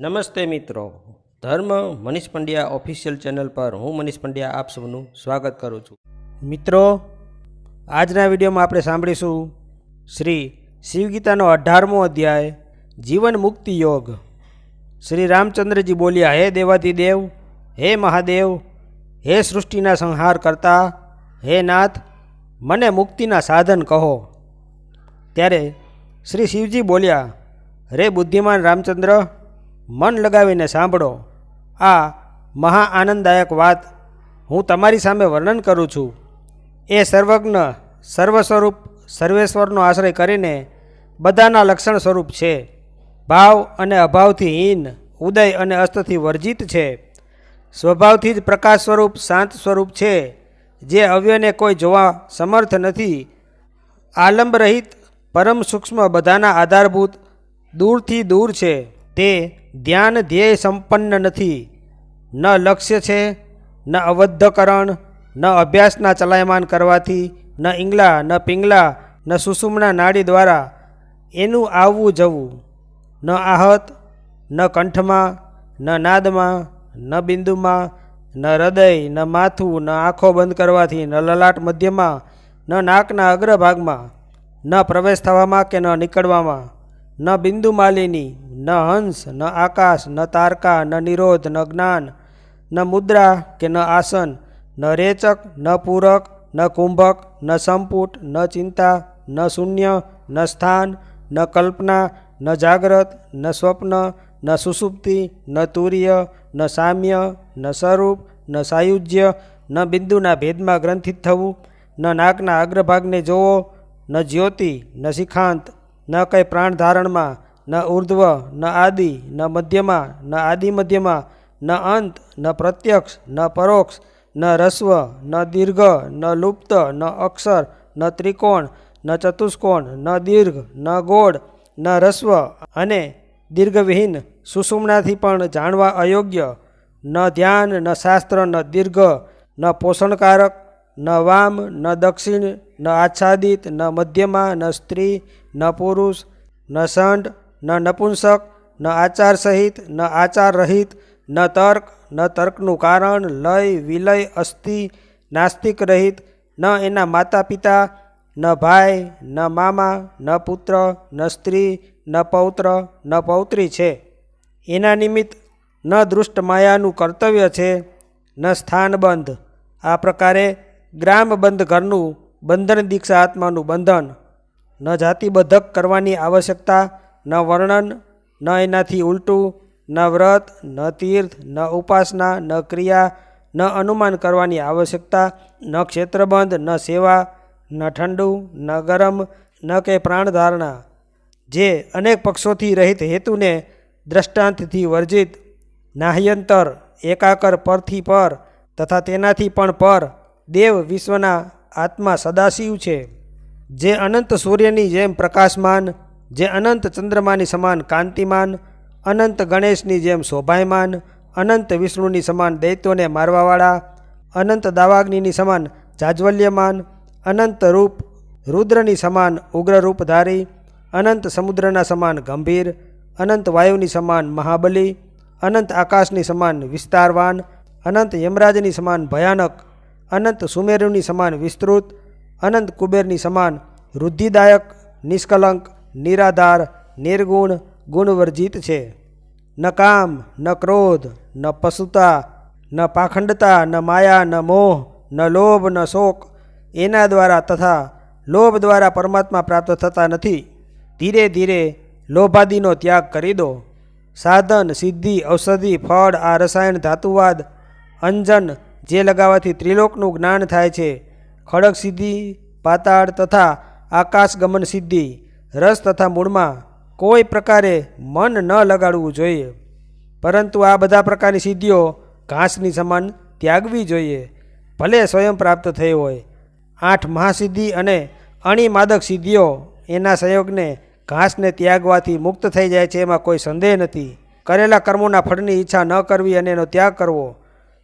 નમસ્તે મિત્રો. ધર્મ મનીષ પંડ્યા ઓફિશિયલ ચેનલ પર હું મનીષ પંડ્યા આપ સૌનું સ્વાગત કરું છું. મિત્રો, આજના વિડીયોમાં આપણે સાંભળીશું શ્રી શિવગીતાનો અઢારમો અધ્યાય, જીવન મુક્તિ યોગ. શ્રી રામચંદ્રજી બોલ્યા, હે દેવાધિદેવ, હે મહાદેવ, હે સૃષ્ટિના સંહાર કરતા હે નાથ, મને મુક્તિના સાધન કહો. ત્યારે શ્રી શિવજી બોલ્યા, રે બુદ્ધિમાન રામચંદ્ર મન લગાવીને સાંભળો. આ મહા આનંદદાયક વાત હું તમારી સામે વર્ણન કરું છું. એ સર્વજ્ઞ સર્વ સ્વરૂપ સર્વેશ્વરનો આશ્રય કરીને બધાના લક્ષણ સ્વરૂપ છે. ભાવ અને અભાવથી હીન, ઉદય અને અસ્તથી વર્જિત છે. સ્વભાવથી જ પ્રકાશ સ્વરૂપ, શાંત સ્વરૂપ છે. જે અવ્યને કોઈ જોવા સમર્થ નથી. આલંબ રહિત પરમ સૂક્ષ્મ બધાના આધારભૂત, દૂરથી દૂર છે. તે ધ્યાન ધ્યેય સંપન્ન નથી. ન લક્ષ્ય છે, ન અવદ્ધકરણ ન અભ્યાસના ચલાયમાન કરવાથી, ન ઈંગલા ન પિંગલા ન સુષુમના નાડી દ્વારા એનું આવવું જવું. ન આહત, ન કંઠમાં, ન નાદમાં, ન બિંદુમાં, ન હૃદય, ન માથું, ન આંખો બંધ કરવાથી, ન લલાટ મધ્યમાં, ન નાકના અગ્રભાગમાં, ન પ્રવેશ થવામાં કે ન નીકળવામાં, ન બિંદુ માલિની ન હંસ, ન આકાશ, ન તારકા, ન નિરોધ, ન જ્ઞાન, ન મુદ્રા કે ન આસન, ન રેચક, ન પૂરક, ન કુંભક, ન સંપુટ, ન ચિંતા, ન શૂન્ય, ન સ્થાન, ન કલ્પના, ન જાગ્રત, ન સ્વપ્ન, ન સુસુપ્તિ, ન તુર્ય, ન સામ્ય, ન સ્વરૂપ, ન સાયુજ્ય, ન બિંદુના ભેદમાં ગ્રંથિત થવું, ન નાકના અગ્રભાગને જોવો, ન જ્યોતિ, ન શિખાંત, ન કંઈ પ્રાણ ધારણમાં ન ઉર્ધ્વ, ન આદિ, ન મધ્યમાં, ન આદિ મધ્યમાં, ન અંત, ન પ્રત્યક્ષ, ન પરોક્ષ, ન રસ્વ, ન દીર્ઘ, ન લુપ્ત, ન અક્ષર, ન ત્રિકોણ, ન ચતુષ્કોણ, ન દીર્ઘ, ન ગોળ, ન રસ્વ અને દીર્ઘવિહીન સુષુમનાથી પણ જાણવા અયોગ્ય. ન ધ્યાન, ન શાસ્ત્ર, ન દીર્ઘ, ન પોષણકારક, ન વામ, ન દક્ષિણ, ન આચ્છાદિત, ન મધ્યમાં, ન સ્ત્રી, ન પુરુષ, ન સંડ ન નપુંસક, ન આચાર સહિત, ન આચાર રહિત, ન તર્ક, ન તર્કનું કારણ, લય, વિલય, અસ્થિ, નાસ્તિક રહિત, ન એના માતા પિતા ન ભાઈ, ન મામા, ન પુત્ર, ન સ્ત્રી, ન પૌત્ર, ન પૌત્રી છે. એના નિમિત્ત ન દૃષ્ટ માયાનું કર્તવ્ય છે, ન સ્થાનબંધ. આ પ્રકારે ગ્રામબંધ ઘરનું બંધન દીક્ષા આત્માનું બંધન, ન જાતિબદ્ધક કરવાની આવશ્યકતા ન વર્ણન, ન એનાથી ઉલટું, ન વ્રત, ન તીર્થ, ન ઉપાસના, ન ક્રિયા, ન અનુમાન કરવાની આવશ્યકતા, ન ક્ષેત્રબંધ, ન સેવા, ન ઠંડુ, ન ગરમ, ન કે પ્રાણધારણા, જે અનેક પક્ષોથી રહિત હેતુને દ્રષ્ટાંતથી વર્જિત નાહ્યંતર, એકાકર પરથી પર તથા તેનાથી પણ પર દેવ વિશ્વના આત્મા સદાશિવ છે. જે અનંત સૂર્યની જેમ પ્રકાશમાન જે અનંત ચંદ્રમાની સમાન કાંતિમાન, અનંત ગણેશની જેમ શોભાયમાન, અનંત વિષ્ણુની સમાન દૈત્યોને મારવાવાળા, અનંત દાવાગ્નિની સમાન જાજવલ્યમાન, અનંત રૂપ રુદ્રની સમાન ઉગ્રરૂપધારી, અનંત સમુદ્રના સમાન ગંભીર, અનંત વાયુની સમાન મહાબલી, અનંત આકાશની સમાન વિસ્તારવાન, અનંત યમરાજની સમાન ભયાનક, અનંત સુમેરુની સમાન વિસ્તૃત, અનંત કુબેરની સમાન વૃદ્ધિદાયક નિષ્કલંક નિરાધાર, નિર્ગુણ, ગુણવર્જિત છે. ન કામ, ન ક્રોધ, ન પશુતા, ન પાખંડતા, ન માયા, ન મોહ, ન લોભ, ન શોક એના દ્વારા તથા લોભ દ્વારા પરમાત્મા પ્રાપ્ત થતા નથી. ધીરે ધીરે લોભાદિનો ત્યાગ કરી દો. સાધન, સિદ્ધિ, ઔષધિ, ફળ, આ રસાયણ, ધાતુવાદ, અંજન જે લગાવવાથી ત્રિલોકનું જ્ઞાન થાય છે. ખડક સિદ્ધિ, પાતાળ તથા આકાશગમન સિદ્ધિ રસ તથા મૂળમાં કોઈ પ્રકારે મન ન લગાડવું જોઈએ. પરંતુ આ બધા પ્રકારની સિદ્ધિઓ ઘાસની સમાન ત્યાગવી જોઈએ. ભલે સ્વયં પ્રાપ્ત થઈ હોય. આઠ મહાસિદ્ધિ અને અણિમાદક સિદ્ધિઓ એના સંયોગને ઘાસને ત્યાગવાથી મુક્ત થઈ જાય છે એમાં કોઈ સંદેહ નથી. કરેલા કર્મોના ફળની ઈચ્છા ન કરવી અને એનો ત્યાગ કરવો.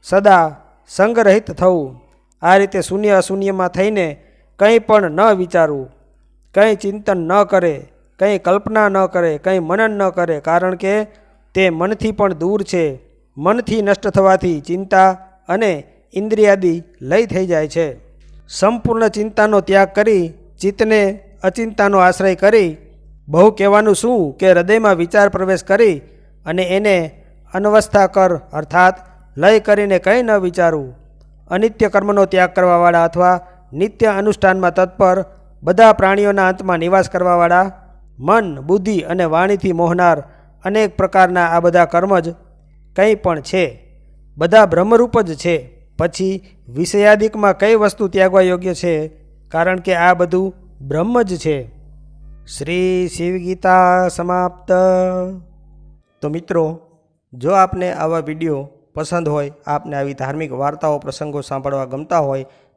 સદા સંગરહિત થવું. આ રીતે શૂન્ય અશૂન્યમાં થઈને કંઈ પણ ન વિચારવું. કંઈ ચિંતન ન કરે, કંઈ કલ્પના ન કરે, કંઈ મનન ન કરે, કારણ કે તે મનથી પણ દૂર છે. મનથી નષ્ટ થવાથી ચિંતા અને ઇન્દ્રિયાદી લય થઈ જાય છે. સંપૂર્ણ ચિંતાનો ત્યાગ કરી, ચિત્તને અચિંતાનો આશ્રય કરી, બહુ કહેવાનું શું કે હૃદયમાં વિચાર પ્રવેશ કરી અને એને અનવસ્થા કર અર્થાત લય કરીને કંઈ ન વિચારવું અનિત્ય કર્મનો ત્યાગ કરવાવાળા અથવા નિત્ય અનુષ્ઠાનમાં તત્પર બધા પ્રાણીઓના અંતમાં નિવાસ કરવાવાળા, મન, બુદ્ધિ અને વાણીથી મોહનાર અનેક પ્રકારના આ બધા કર્મ જ કંઈ પણ છે. બધા બ્રહ્મરૂપ જ છે. પછી વિષયાદિકમાં કઈ વસ્તુ ત્યાગવા યોગ્ય છે? કારણ કે આ બધું બ્રહ્મ જ છે. શ્રી શિવગીતા સમાપ્ત. તો મિત્રો, જો આપને આવા વીડિયો પસંદ હોય, આપને આવી ધાર્મિક વાર્તાઓ, પ્રસંગો સાંભળવા ગમતા હોય